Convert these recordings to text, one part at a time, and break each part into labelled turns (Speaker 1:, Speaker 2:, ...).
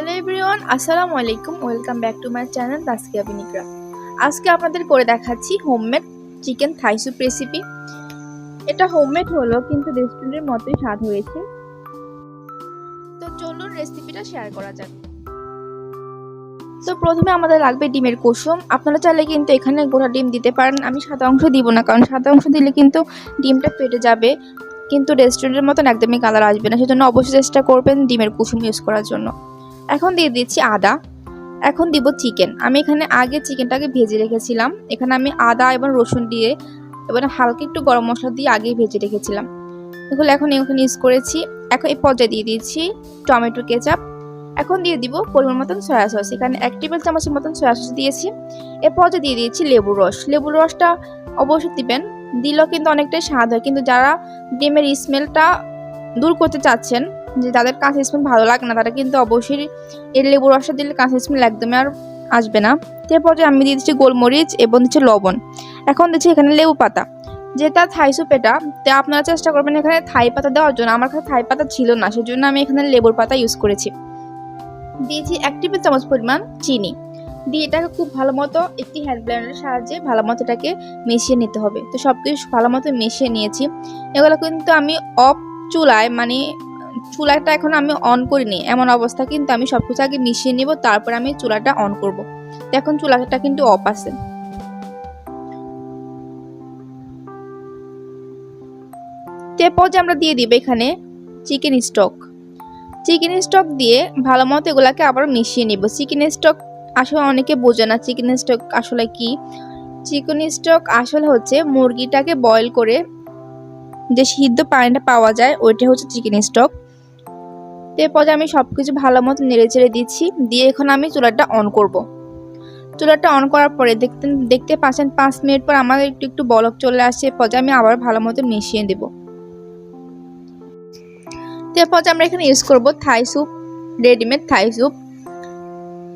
Speaker 1: Hello everyone, আসসালামু আলাইকুম। Welcome back to my channel Taskia বিনিকরা আজকে আপনাদের করে দেখাচ্ছি homemade chicken Thai soup recipe এটা হোমমেড হলো, কিন্তু রেস্টুরেন্টের মতোই স্বাদ হয়েছে। তো চলুন রেসিপিটা শেয়ার করা যাক। তো প্রথমে আমাদের লাগবে ডিমের কুসুম। আপনারা চাইলে কিন্তু এখানে গোটা ডিম দিতে পারেন। আমি সাদা অংশ দিব না, কারণ সাদা অংশ দিলে কিন্তু ডিমটা ফেটে যাবে। কিন্তু রেস্টুরেন্টের মতন একদমই কালার আসবে না। সেজন্য অবশ্যই চেষ্টা করবেন ডিমের কুসুম ইউজ করার জন্য। এখন দিয়ে দিচ্ছি আদা। এখন দিব চিকেন আমি এখানে আগে চিকেনটাকে ভেজে রেখেছিলাম। এখানে আমি আদা এবং রসুন দিয়ে এবং হালকা একটু গরম মশলা দিয়ে আগেই ভেজে রেখেছিলাম। এগুলো এখন এখানে ইউজ করেছি। এখন এই পর্যায়ে দিয়ে দিচ্ছি টমেটো কেচাপ। এখন দিয়ে দিব পরিমাণ মতন সয়া সস এখানে এক টেবিল চামচের মতন সয়া সস দিয়েছি। এর পর্যায়ে দিয়ে দিয়েছি লেবুর রস। লেবুর রসটা অবশ্যই দিবেন। দিলেও কিন্তু অনেকটাই স্বাদ হয়। কিন্তু যারা ডিমের স্মেলটা দূর করতে চাচ্ছেন যে তাদের কাঁচা স্মেল ভালো লাগে না, তারা কিন্তু অবশ্যই এর লেবু রসটা দিলে কাঁচা স্মেল একদমই আর আসবে না। তারপর যে আমি দিয়ে দিচ্ছি গোলমরিচ এবং দিচ্ছি লবণ। এখন দিচ্ছি এখানে লেবু পাতা। যেটা থাই স্যুপ এটা, তা আপনারা চেষ্টা করবেন এখানে থাই পাতা দেওয়ার জন্য। আমার কাছে থাই পাতা ছিল না, সেজন্য আমি এখানে লেবুর পাতা ইউজ করেছি। দিয়েছি এক টেবিল চামচ পরিমাণ চিনি। দিয়ে এটাকে খুব ভালো মতো একটি হ্যান্ড ব্লেন্ডারের সাহায্যে ভালো মতো এটাকে মিশিয়ে নিতে হবে। তো সব কিছু ভালো মতো মিশিয়ে নিয়েছি। এগুলো কিন্তু আমি অফ চুলায় মানে চুলাটা এখন আমি অন করিনি, এমন অবস্থা কিন্তু আমি সব কিছু আগে মিশিয়ে নিব, তারপর আমি চুলাটা অন করব। এখন চুলাটা কিন্তু অফ আছে। এরপর যে আমরা দিয়ে দিব এখানে চিকেন স্টক চিকেন স্টক দিয়ে ভালো মতো এগুলাকে আবার মিশিয়ে নিব। চিকেন স্টক আসলে অনেকে বোঝে না চিকেন স্টক আসলে কি। চিকেন স্টক আসলে হচ্ছে মুরগিটাকে বয়েল করে যে সিদ্ধ পানিটা পাওয়া যায়, ওইটা হচ্ছে চিকেন স্টক এরপর আমি সব কিছু ভালো মতো নেড়ে চেড়ে দিচ্ছি, দিয়ে এখন আমি চুলাটা অন করব। চুলাটা অন করার পরে দেখতে দেখতে পাচ্ছেন পাঁচ মিনিট পর আমার একটু একটু বলক চলে আসছে, এরপর আমি আবার ভালো মতো মিশিয়ে দেব। এরপর আমরা এখানে ইউজ করব Thai soup readymade Thai soup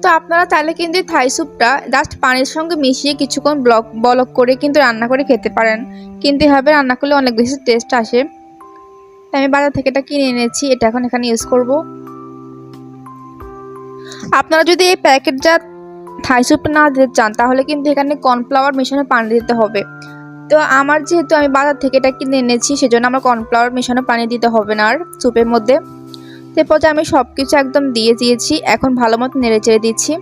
Speaker 1: তো আপনারা চাইলে কিন্তু থাই স্যুপটা জাস্ট পানির সঙ্গে মিশিয়ে কিছুক্ষণ ব্লক বলক করে কিন্তু রান্না করে খেতে পারেন। কিন্তু এভাবে রান্না করলে অনেক বেশি টেস্ট আসে। আমি বাজার থেকে এটা কিনে এনেছি, এটা এখন এখানে ইউজ করব। আপনারা যদি এই প্যাকেটটা থাই স্যুপ না দিতে চান, তাহলে কিন্তু এখানে কর্নফ্লাওয়ার মেশানো পানি দিতে হবে। তো আমার যেহেতু আমি বাজার থেকে এটা কিনে এনেছি, সেজন্য আমার কর্নফ্লাওয়ার মেশানো পানি দিতে হবে না আর স্যুপের মধ্যে। এরপর আমি সব কিছু একদম দিয়ে দিয়েছি, এখন ভালো মতো নেড়ে চেড়ে দিচ্ছি।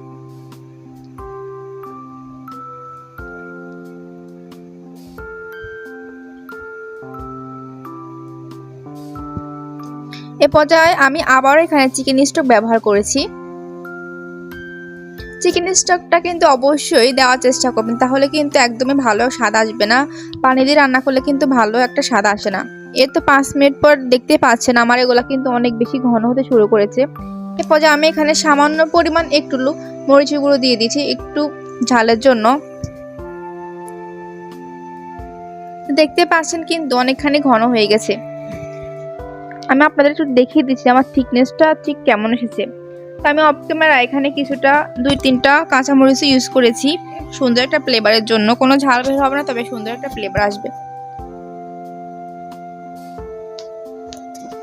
Speaker 1: এ পর্যায়ে আমি আবার এখানে চিকেন স্টক ব্যবহার করেছি। চিকেন স্টকটা কিন্তু অবশ্যই দেওয়ার চেষ্টা করবেন, তাহলে কিন্তু একদমই ভালো স্বাদ আসবে না। পানি দিয়ে রান্না করলে কিন্তু ভালো একটা স্বাদ আসে না। এর তো পাঁচ মিনিট পর দেখতে পাচ্ছেন আমার এগুলা কিন্তু অনেক বেশি ঘন হতে শুরু করেছে। এ পর্যায়ে আমি এখানে সামান্য পরিমাণ একটু মরিচের গুঁড়ো দিয়ে দিয়েছি একটু ঝালের জন্য। দেখতে পাচ্ছেন কিন্তু অনেকখানি ঘন হয়ে গেছে। আমি আপনাদের একটু দেখিয়ে দিচ্ছি আমার থিকনেসটা ঠিক কেমন এসেছে। তো আমি অফ ক্যামেরা এখানে কিছুটা, দুই তিনটা কাঁচামরিচ ইউজ করেছি। সুন্দর একটা ফ্লেভারের জন্য। কোনো ঝাল বের হবে না, তবে সুন্দর একটা ফ্লেভার আসবে।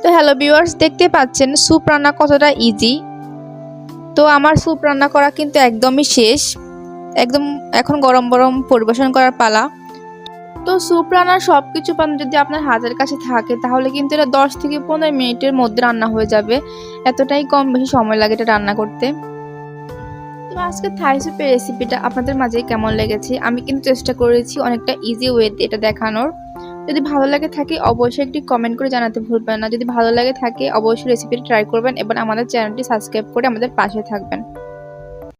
Speaker 1: তো হ্যালো ভিউয়ার্স দেখতে পাচ্ছেন স্যুপ রান্না কতটা ইজি তো আমার স্যুপ রান্না করা কিন্তু একদমই শেষ। একদম এখন গরম গরম পরিবেশন করার পালা। তো স্যুপ রান্নার সব কিছু পান যদি আপনার হাতের কাছে থাকে, তাহলে কিন্তু এটা দশ থেকে পনেরো মিনিটের মধ্যে রান্না হয়ে যাবে। এতটাই কম বেশি সময় লাগে এটা রান্না করতে। তো আজকে থাই স্যুপের রেসিপিটা আপনাদের মাঝে কেমন লেগেছে? আমি কিন্তু চেষ্টা করেছি অনেকটা ইজি ওয়েতে এটা দেখানোর। যদি ভালো লাগে থাকে, অবশ্যই একটি কমেন্ট করে জানাতে ভুলবেন না। যদি ভালো লাগে থাকে, অবশ্যই রেসিপিটি ট্রাই করবেন এবং আমাদের চ্যানেলটি সাবস্ক্রাইব করে আমাদের পাশে থাকবেন।